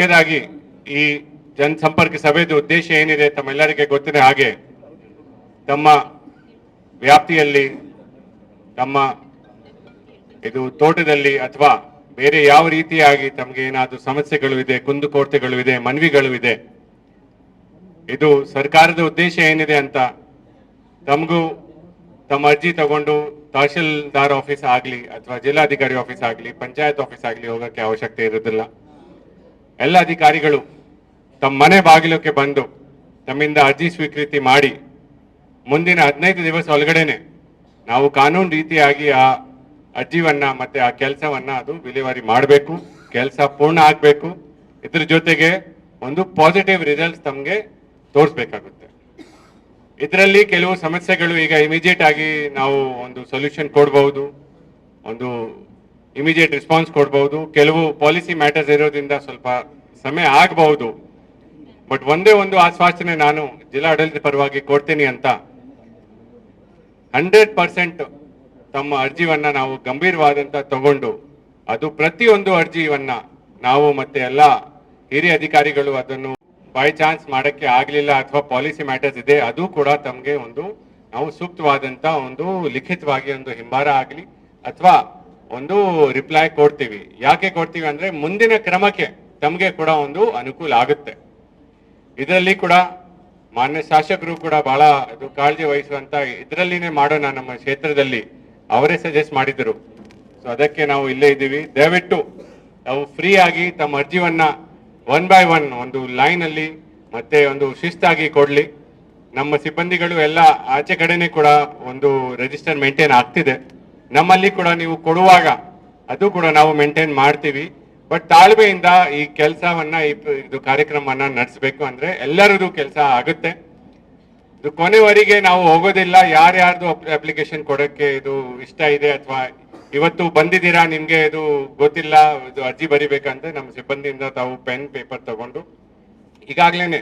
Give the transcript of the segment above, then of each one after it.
ಮುಖ್ಯದಾಗಿ ಈ ಜನಸಂಪರ್ಕ ಸಭೆದು ಉದ್ದೇಶ ಏನಿದೆ ತಮ್ಮೆಲ್ಲರಿಗೆ ಗೊತ್ತಿನ ಹಾಗೆ ತಮ್ಮ ವ್ಯಾಪ್ತಿಯಲ್ಲಿ, ತಮ್ಮ ಇದು ತೋಟದಲ್ಲಿ ಅಥವಾ ಬೇರೆ ಯಾವ ರೀತಿಯಾಗಿ ತಮಗೆ ಏನಾದರೂ ಸಮಸ್ಯೆಗಳು ಇದೆ ಕುಂದುಕೊರತೆಗಳು ಇದೆ, ಮನವಿಗಳು ಇದೆ, ಇದು ಸರ್ಕಾರದ ಉದ್ದೇಶ ಏನಿದೆ ಅಂತ ತಮಗೂ ತಮ್ಮ ಅರ್ಜಿ ತಗೊಂಡು ತಹಶೀಲ್ದಾರ್ ಆಫೀಸ್ ಆಗಲಿ ಅಥವಾ ಜಿಲ್ಲಾಧಿಕಾರಿ ಆಫೀಸ್ ಆಗಲಿ, ಪಂಚಾಯತ್ ಆಫೀಸ್ ಆಗಲಿ ಹೋಗೋಕ್ಕೆ ಅವಶ್ಯಕತೆ ಇರೋದಿಲ್ಲ. ಎಲ್ಲ ಅಧಿಕಾರಿಗಳು ತಮ್ಮ ಮನೆ ಬಾಗಿಲಕ್ಕೆ ಬಂದು ತಮ್ಮಿಂದ ಅರ್ಜಿ ಸ್ವೀಕೃತಿ ಮಾಡಿ ಮುಂದಿನ ಹದಿನೈದು ದಿವಸ ಒಳಗಡೆನೆ ನಾವು ಕಾನೂನು ರೀತಿಯಾಗಿ ಆ ಅರ್ಜಿವನ್ನ ಮತ್ತೆ ಆ ಕೆಲಸವನ್ನ ಅದು ವಿಲೇವಾರಿ ಮಾಡಬೇಕು, ಕೆಲಸ ಪೂರ್ಣ ಆಗಬೇಕು. ಇದ್ರ ಜೊತೆಗೆ ಒಂದು ಪಾಸಿಟಿವ್ ರಿಸಲ್ಟ್ಸ್ ತಮಗೆ ತೋರಿಸ್ಬೇಕಾಗುತ್ತೆ. ಇದರಲ್ಲಿ ಕೆಲವು ಸಮಸ್ಯೆಗಳು ಈಗ ಇಮಿಡಿಯೇಟ್ ಆಗಿ ನಾವು ಒಂದು ಸೊಲ್ಯೂಷನ್ ಕೊಡಬಹುದು ಒಂದು ಇಮಿಡಿಯೇಟ್ ರೆಸ್ಪಾನ್ಸ್ ಕೊಡಬಹುದು ಕೆಲವು ಪಾಲಿಸಿ ಮ್ಯಾಟರ್ಸ್ ಇರೋದ್ರಿಂದ ಸ್ವಲ್ಪ ಸಮಯ ಆಗಬಹುದು. ಬಟ್ ಒಂದೇ ಒಂದು ಆಶ್ವಾಸನೆ ನಾನು ಜಿಲ್ಲಾಡಳಿತ ಪರವಾಗಿ ಕೊಡ್ತೀನಿ ಅಂತ. ಹಂಡ್ರೆಡ್ ಪರ್ಸೆಂಟ್ ತಮ್ಮ ಅರ್ಜಿವನ್ನ ನಾವು ಗಂಭೀರವಾದಂತ ತಗೊಂಡು ಅದು ಪ್ರತಿಯೊಂದು ಅರ್ಜಿಯನ್ನ ನಾವು ಮತ್ತೆ ಎಲ್ಲ ಹಿರಿಯ ಅಧಿಕಾರಿಗಳು ಅದನ್ನು ಬೈ ಚಾನ್ಸ್ ಮಾಡಕ್ಕೆ ಆಗಲಿಲ್ಲ ಅಥವಾ ಪಾಲಿಸಿ ಮ್ಯಾಟರ್ಸ್ ಇದೆ, ಅದು ಕೂಡ ತಮಗೆ ಒಂದು ನಾವು ಸೂಕ್ತವಾದಂತ ಒಂದು ಲಿಖಿತವಾಗಿ ಒಂದು ಹಿಂಬಾರ ಆಗಲಿ ಅಥವಾ ಒಂದು ರಿಪ್ಲೈ ಕೊಡ್ತೀವಿ. ಯಾಕೆ ಕೊಡ್ತೀವಿ ಅಂದ್ರೆ ಮುಂದಿನ ಕ್ರಮಕ್ಕೆ ತಮಗೆ ಕೂಡ ಒಂದು ಅನುಕೂಲ ಆಗುತ್ತೆ. ಇದರಲ್ಲಿ ಕೂಡ ಮಾನ್ಯ ಶಾಸಕರು ಕೂಡ ಬಹಳ ಅದು ಕಾಳಜಿ ವಹಿಸುವಂತ, ಇದರಲ್ಲಿನೇ ಮಾಡೋಣ ನಮ್ಮ ಕ್ಷೇತ್ರದಲ್ಲಿ ಅವರೇ ಸಜೆಸ್ಟ್ ಮಾಡಿದ್ರು. ಸೊ ಅದಕ್ಕೆ ನಾವು ಇಲ್ಲೇ ಇದ್ದೀವಿ. ದಯವಿಟ್ಟು ನಾವು ಫ್ರೀ ಆಗಿ ತಮ್ಮ ಅರ್ಜಿವನ್ನ ಒನ್ ಬೈ ಒನ್ ಒಂದು ಲೈನ್ ಅಲ್ಲಿ ಮತ್ತೆ ಒಂದು ಶಿಸ್ತಾಗಿ ಕೊಡ್ಲಿ. ನಮ್ಮ ಸಿಬ್ಬಂದಿಗಳು ಎಲ್ಲ ಆಚೆ ಕಡೆನೆ ಕೂಡ ಒಂದು ರಿಜಿಸ್ಟರ್ ಮೇಂಟೈನ್ ಆಗ್ತಿದೆ. ನಮ್ಮಲ್ಲಿ ಕೂಡ ನೀವು ಕೊಡುವಾಗ ಅದು ಕೂಡ ನಾವು ಮೇಂಟೈನ್ ಮಾಡ್ತೀವಿ. ಬಟ್ ತಾಳ್ಮೆಯಿಂದ ಈ ಕೆಲಸವನ್ನ ಇದು ಕಾರ್ಯಕ್ರಮವನ್ನ ನಡೆಸಬೇಕು ಅಂದ್ರೆ ಎಲ್ಲರದು ಕೆಲಸ ಆಗುತ್ತೆ. ಇದು ಕೊನೆವರೆಗೆ ನಾವು ಹೋಗೋದಿಲ್ಲ. ಯಾರ್ಯಾರ್ದು ಅಪ್ಲಿಕೇಶನ್ ಕೊಡೋಕ್ಕೆ ಇದು ಇಷ್ಟ ಇದೆ ಅಥವಾ ಇವತ್ತು ಬಂದಿದ್ದೀರಾ, ನಿಮಗೆ ಇದು ಗೊತ್ತಿಲ್ಲ, ಇದು ಅರ್ಜಿ ಬರಿಬೇಕಂತ ನಮ್ಮ ಸಿಬ್ಬಂದಿಯಿಂದ ತಾವು ಪೆನ್, ಪೇಪರ್ ತಗೊಂಡು ಈಗಾಗಲೇ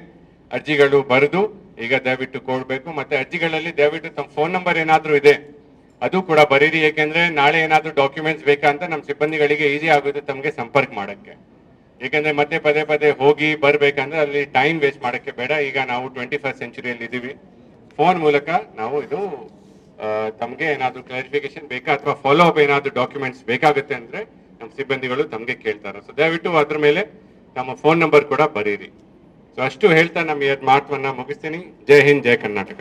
ಅರ್ಜಿಗಳು ಬರೆದು ಈಗ ದಯವಿಟ್ಟು ಕೊಡಬೇಕು. ಮತ್ತೆ ಅರ್ಜಿಗಳಲ್ಲಿ ದಯವಿಟ್ಟು ತಮ್ಮ ಫೋನ್ ನಂಬರ್ ಏನಾದರೂ ಇದೆ ಅದು ಕೂಡ ಬರೀರಿ, ಏಕೆಂದ್ರೆ ನಾಳೆ ಏನಾದ್ರೂ ಡಾಕ್ಯುಮೆಂಟ್ಸ್ ಬೇಕಾ ಅಂತ ನಮ್ಮ ಸಿಬ್ಬಂದಿಗಳಿಗೆ ಈಸಿ ಆಗುತ್ತೆ ತಮಗೆ ಸಂಪರ್ಕ ಮಾಡಕ್ಕೆ. ಏಕೆಂದ್ರೆ ಮತ್ತೆ ಪದೇ ಪದೇ ಹೋಗಿ ಬರಬೇಕಂದ್ರೆ ಅಲ್ಲಿ ಟೈಮ್ ವೇಸ್ಟ್ ಮಾಡಕ್ಕೆ ಬೇಡ. ಈಗ ನಾವು ಟ್ವೆಂಟಿ ಫಸ್ಟ್ ಸೆಂಚುರಿಯಲ್ಲಿ ಇದ್ದೀವಿ. ಫೋನ್ ಮೂಲಕ ನಾವು ಇದು ತಮಗೆ ಏನಾದರೂ ಕ್ಲಾರಿಫಿಕೇಶನ್ ಬೇಕಾ ಅಥವಾ ಫಾಲೋ ಅಪ್ ಏನಾದರೂ ಡಾಕ್ಯುಮೆಂಟ್ಸ್ ಬೇಕಾಗುತ್ತೆ ಅಂದ್ರೆ ನಮ್ಮ ಸಿಬ್ಬಂದಿಗಳು ತಮಗೆ ಕೇಳ್ತಾರೆ. ಸೊ ದಯವಿಟ್ಟು ಅದ್ರ ಮೇಲೆ ನಮ್ಮ ಫೋನ್ ನಂಬರ್ ಕೂಡ ಬರೀರಿ. ಸೊ ಅಷ್ಟು ಹೇಳ್ತಾ ನಮ್ಮ ಎರಡು ಮಾತನ್ನ ಮುಗಿಸ್ತೀನಿ. ಜೈ ಹಿಂದ್, ಜೈ ಕರ್ನಾಟಕ.